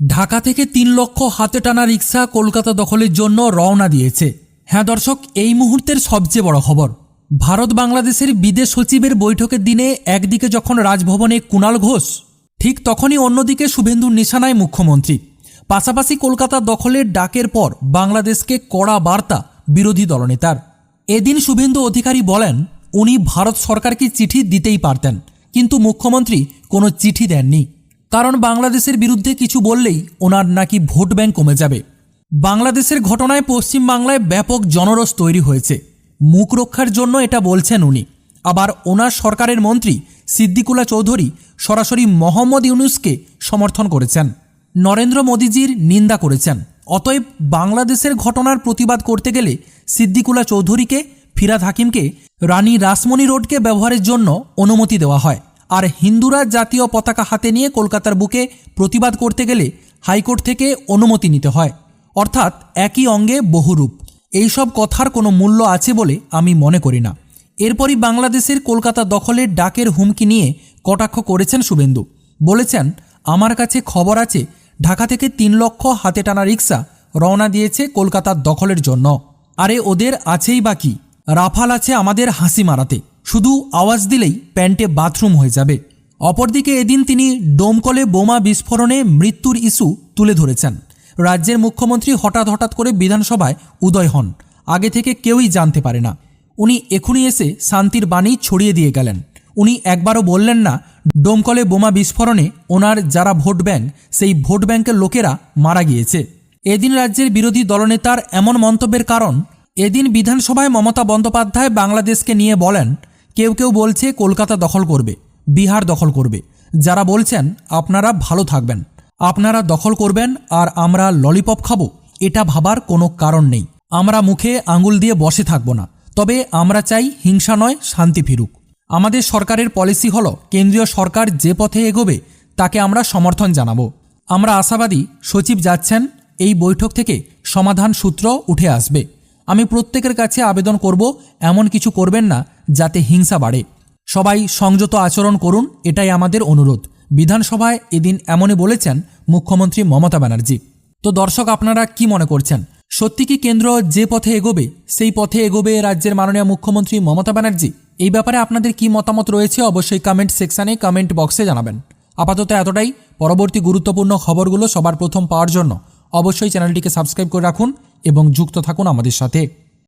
ঢাকা থেকে তিন লক্ষ হাতে টানা রিক্সা কলকাতা দখলের জন্য রওনা দিয়েছে। হ্যাঁ দর্শক, এই মুহূর্তের সবচেয়ে বড় খবর। ভারত বাংলাদেশের বিদেশ সচিবের বৈঠকের দিনে একদিকে যখন রাজভবনে কুণাল ঘোষ, ঠিক তখনই অন্যদিকে শুভেন্দুর নিশানায় মুখ্যমন্ত্রী। পাশাপাশি কলকাতা দখলের ডাকের পর বাংলাদেশকে কড়া বার্তা বিরোধী দলনেতার। এদিন শুভেন্দু অধিকারী বলেন, উনি ভারত সরকারকে চিঠি দিতেই পারতেন, কিন্তু মুখ্যমন্ত্রী কোনো চিঠি দেননি। কারণ বাংলাদেশের বিরুদ্ধে কিছু বললেই ওনার নাকি ভোট ব্যাংক কমে যাবে। বাংলাদেশের ঘটনায় পশ্চিমবাংলায় ব্যাপক জনরস তৈরি হয়েছে। মুখ রক্ষার জন্য এটা বলছেন উনি। আবার ওনার সরকারের মন্ত্রী সিদ্দিকুল্লা চৌধুরী সরাসরি মোহাম্মদ ইউনুসকে সমর্থন করেছেন। নরেন্দ্র মোদীজির নিন্দা করেছেন। অতএব বাংলাদেশের ঘটনার প্রতিবাদ করতে গেলে সিদ্দিকুল্লা চৌধুরীকে, ফিরাদ হাকিমকে, রানী রাসমণি রোডকে ব্যবহারের জন্য অনুমতি দেওয়া হয়। আর হিন্দুরা জাতীয় পতাকা হাতে নিয়ে কলকাতার বুকে প্রতিবাদ করতে গেলে হাইকোর্ট থেকে অনুমতি নিতে হয়। অর্থাৎ একই অঙ্গে বহুরূপ। এইসব কথার কোনো মূল্য আছে বলে আমি মনে করি না। এরপরই বাংলাদেশের কলকাতা দখলের ডাকের হুমকি নিয়ে কটাক্ষ করেছেন শুভেন্দু। বলেছেন, আমার কাছে খবর আছে, ঢাকা থেকে তিন লক্ষ হাতে টানা রিক্সা রওনা দিয়েছে কলকাতার দখলের জন্য। আরে ওদের আছেই বাকি রাফাল আছে আমাদের হাসি মারাতে। শুধু আওয়াজ দিলেই প্যান্টে বাথরুম হয়ে যাবে। অপরদিকে এদিন তিনি ডোমকলে বোমা বিস্ফোরণে মৃত্যুর ইস্যু তুলে ধরেছেন। রাজ্যের মুখ্যমন্ত্রী হঠাৎ হঠাৎ করে বিধানসভায় উদয় হন। আগে থেকে কেউই জানতে পারে না। উনি এখনই এসে শান্তির বাণী ছড়িয়ে দিয়ে গেলেন। উনি একবারও বললেন না, ডোমকলে বোমা বিস্ফোরণে ওনার যারা ভোট ব্যাংক, সেই ভোট ব্যাংকের লোকেরা মারা গিয়েছে। এদিন রাজ্যের বিরোধী দলনেতার এমন মন্তব্যের কারণ, এদিন বিধানসভায় মমতা বন্দ্যোপাধ্যায় বাংলাদেশকে নিয়ে বলেন কেউ কেউ বলছে কলকাতা দখল করবে, বিহার দখল করবে। যারা বলছেন, আপনারা ভালো থাকবেন। আপনারা দখল করবেন আর আমরা ললিপপ খাব, এটা ভাবার কোনো কারণ নেই। আমরা মুখে আঙুল দিয়ে বসে থাকব না। তবে আমরা চাই হিংসা নয়, শান্তি ফিরুক। আমাদের সরকারের পলিসি হল, কেন্দ্রীয় সরকার যে পথে এগোবে, তাকে আমরা সমর্থন জানাব। আমরা আশাবাদী সচিব যাচ্ছেন, এই বৈঠক থেকে সমাধান সূত্র উঠে আসবে। আমি প্রত্যেকের কাছে আবেদন করব, এমন কিছু করবেন না, যাতে হিংসা বাড়ে। সবাই সংযত আচরণ করুন, এটাই আমাদের অনুরোধ। বিধানসভায় এদিন এমনই বলেছেন মুখ্যমন্ত্রী মমতা ব্যানার্জি। তো দর্শক, আপনারা কি মনে করছেন? সত্যি কি কেন্দ্র যে পথে এগোবে, সেই পথে এগোবে রাজ্যের মাননীয় মুখ্যমন্ত্রী মমতা ব্যানার্জি? এই ব্যাপারে আপনাদের কি মতামত রয়েছে অবশ্যই কমেন্ট সেকশানে কমেন্ট বক্সে জানাবেন। আপাতত এতটাই। পরবর্তী গুরুত্বপূর্ণ খবরগুলো সবার প্রথম পাওয়ার জন্য অবশ্যই চ্যানেলটিকে সাবস্ক্রাইব করে রাখুন। এবং যুক্ত থাকুন আমাদের সাথে।